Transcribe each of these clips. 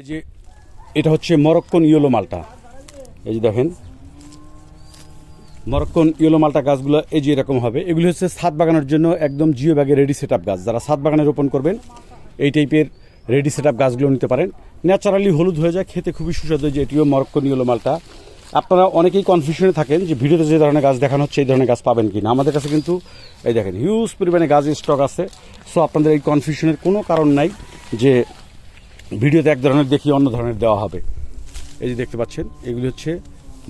এই যে এটা হচ্ছে মরক্কন ইয়েলো মালটা। এই যে দেখেন। মরক্কন ইয়েলো মালটা গাছগুলো এই যে এরকম হবে। এগুলি হচ্ছে ছাদ বাগানের জন্য একদম জিও ব্যাগে রেডি সেট গাছ। যারা ছাদ বাগানে রোপণ করবেন, এই টাইপের রেডি সেট গাছগুলো নিতে পারেন। ন্যাচারালি হলুদ হয়ে যায়, খেতে খুবই সুস্বাদু যে এটিও মরক্কন ইয়েলো মালটা। আপনারা অনেকেই কনফিউশনে থাকেন যে ভিডিওতে যে ধরনের গাছ দেখানো হচ্ছে, এই ধরনের গাছ পাবেন কি না আমাদের কাছে কিন্তু এই দেখেন হিউজ পরিমাণে গাছ স্টক আছে। সো আপনাদের এই কনফিউশনের কোনো কারণ নাই যে ভিডিওতে এক ধরনের দেখি অন্য ধরনের দেওয়া হবে। এই যে দেখতে পাচ্ছেন, এগুলি হচ্ছে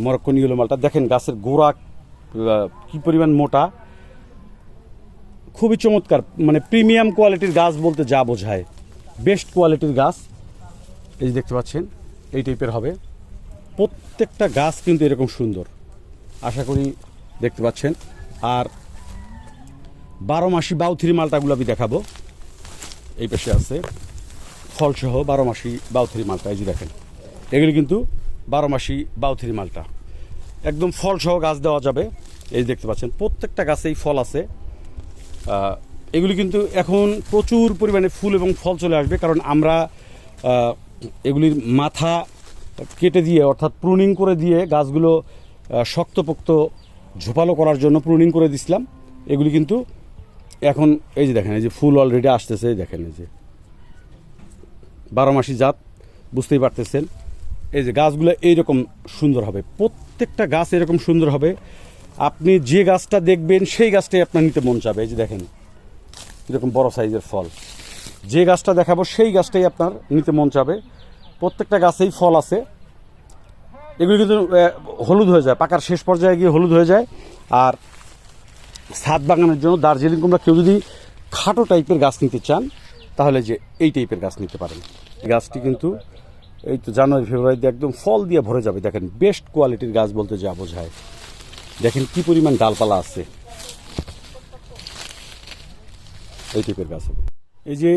মরক্কন ইয়েলো মালটা। দেখেন গাছের গোড়া কি পরিমাণ মোটা। খুবই চমৎকার মানে প্রিমিয়াম কোয়ালিটির গাছ বলতে যা বোঝায়। বেস্ট কোয়ালিটির গাছ। এই যে দেখতে পাচ্ছেন, এই টাইপের হবে। প্রত্যেকটা গাছ কিন্তু এরকম সুন্দর। আশা করি দেখতে পাচ্ছেন। আর বারো মাসি বাউথিরি মালটাগুলো আমি দেখাবো। এই পাশে আছে। ফলসহ বারো মাসি বাউথিরি মালটা, এই যে দেখেন। এগুলি কিন্তু বারো মাসি বাউথিরি মালটা। একদম ফলসহ গাছ দেওয়া যাবে, এই দেখতে পাচ্ছেন। প্রত্যেকটা গাছেই ফল আছে। এগুলি কিন্তু এখন প্রচুর পরিমাণে ফুল এবং ফল চলে আসবে, কারণ আমরা এগুলির মাথা কেটে দিয়ে, অর্থাৎ প্রুনিং করে দিয়ে গাছগুলো শক্তপোক্ত ঝোপালো করার জন্য প্রুনিং করে দিছিলাম। এগুলি কিন্তু এখন, এই যে দেখেন, এই যে ফুল অলরেডি আসতেছে, এই দেখেন, এই যে। বারো মাসি জাত, বুঝতেই পারতেছেন। এই যে গাছগুলো এইরকম সুন্দর হবে। প্রত্যেকটা গাছ এরকম সুন্দর হবে। আপনি যে গাছটা দেখবেন, সেই গাছটাই আপনার নিতে মন চাবে। এই যে দেখেন, এরকম বড় সাইজের ফল। যে গাছটা দেখাবো, সেই গাছটাই আপনার নিতে মন চাবে। প্রত্যেকটা গাছেই ফল আছে। এগুলি কিন্তু হলুদ হয়ে যায়। পাকার শেষ পর্যায়ে গিয়ে হলুদ হয়ে যায়। আর ছাদ বাগানের জন্য দার্জিলিং কুমড়া কেউ যদি খাটো টাইপের গাছ নিতে চান তাহলে যে এই টাইপের গাছ নিতে পারেন। গাছটি কিন্তু এই তো জানুয়ারি, ফেব্রুয়ারিতে একদম ফল দিয়ে ভরে যাবে। দেখেন বেস্ট কোয়ালিটির গাছ বলতে যা বোঝায়। দেখেন কি পরিমাণ ডালপালা আছে। এই টাইপের গাছ হবে। এই যে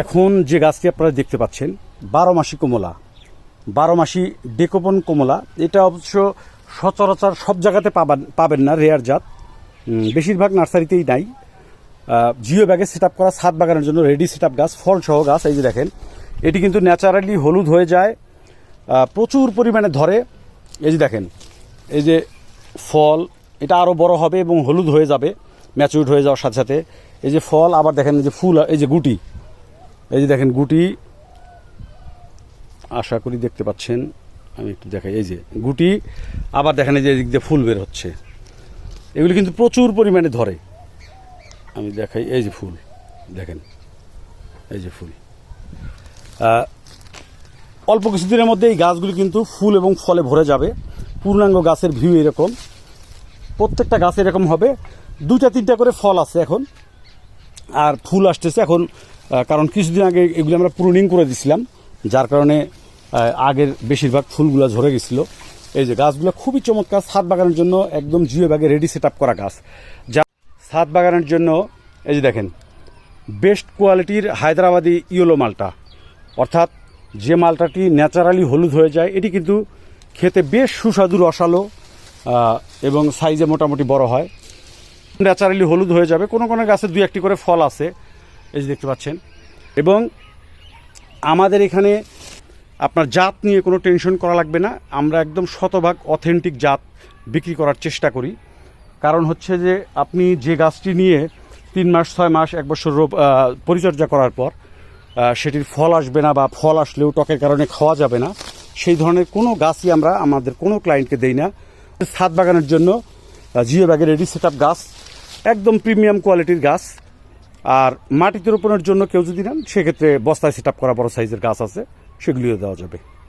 এখন যে গাছটি আপনারা দেখতে পাচ্ছেন, বারো মাসি কমলা। বারো মাসি ডেকোপন কমলা। এটা অবশ্য সচরাচর সব জায়গাতে পাবেন পাবেন না রেয়ার জাত। বেশিরভাগ নার্সারিতেই নাই। জিও ব্যাগে সেট করা ছাদ বাগানের জন্য রেডি সেট গাছ, ফল সহ গাছ, এই যে দেখেন, এটি কিন্তু ন্যাচারালি হলুদ হয়ে যায় প্রচুর পরিমাণে ধরে, এই যে দেখেন, এই যে ফল, এটা আরও বড় হবে এবং হলুদ হয়ে যাবে ম্যাচুরিড হয়ে যাওয়ার সাথে সাথে, এই যে ফল, আবার দেখেন যে ফুল, এই যে গুটি, এই যে দেখেন গুটি, আশা করি দেখতে পাচ্ছেন, আমি একটু দেখাই, এই যে গুটি, আবার দেখেন এই যে এদিক দিয়ে ফুল বের হচ্ছে, এগুলি কিন্তু প্রচুর পরিমাণে ধরে আমি দেখাই, এই যে ফুল, দেখেন, এই যে ফুল। অল্প কিছুদিনের মধ্যে এই গাছগুলি কিন্তু ফুল এবং ফলে ভরে যাবে। পূর্ণাঙ্গ গাছের ভিউ এরকম। প্রত্যেকটা গাছ এরকম হবে। দুইটা, তিনটা করে ফল আছে এখন। আর ফুল আসতেছে এখন কারণ কিছুদিন আগে এগুলো আমরা প্রুনিং করে দিছিলাম, যার কারণে আগের বেশিরভাগ ফুলগুলো ঝরে গেছিল। এই যে গাছগুলো খুবই চমৎকার, ছাদ বাগানের জন্য একদম জিও ব্যাগে রেডি সেট করা গাছ। যা ছাদ বাগানের জন্য, এই যে দেখেন বেস্ট কোয়ালিটির হায়দ্রাবাদি ইয়েলো মালটা। অর্থাৎ যে মালটাটি ন্যাচারালি হলুদ হয়ে যায়, এটি কিন্তু খেতে বেশ সুস্বাদু, রসালো এবং সাইজে মোটামুটি বড় হয়। ন্যাচারালি হলুদ হয়ে যাবে। কোনো কোনো গাছে দুই একটি করে ফল আছে, এই যে দেখতে পাচ্ছেন। এবং আমাদের এখানে আপনার জাত নিয়ে কোনো টেনশন করা লাগবে না। আমরা একদম শতভাগ অথেন্টিক জাত বিক্রি করার চেষ্টা করি। কারণ হচ্ছে যে আপনি যে গাছটি নিয়ে তিন মাস, ছয় মাস, এক বছর পরিচর্যা করার পর সেটির ফল আসবে না বা ফল আসলেও টকের কারণে খাওয়া যাবে না, সেই ধরনের কোনো গাছই আমরা আমাদের কোনো ক্লায়েন্টকে দেই না। ছাদ বাগানের জন্য জিও ব্যাগের রেডি সেট গাছ, একদম প্রিমিয়াম কোয়ালিটির গাছ, আর মাটিতে রোপণের জন্য কেউ যদি নেন, সেক্ষেত্রে বস্তায় সেট আপ করা বড় সাইজের গাছ আছে, সেগুলিও দেওয়া যাবে।